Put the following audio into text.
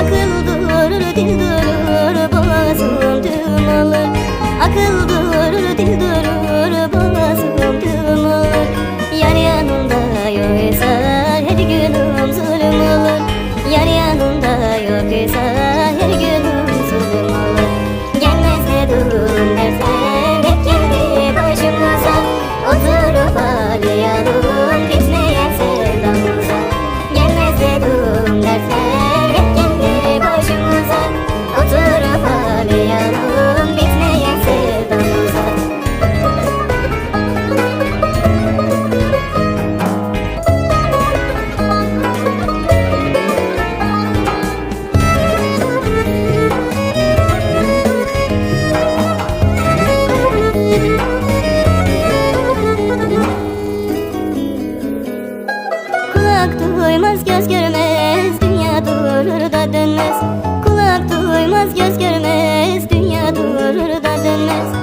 Akıl durur dil durur boğazım düğüm duymaz göz görmez. Dünya durur da dönmez. Kulak duymaz göz görmez. Dünya durur da dönmez.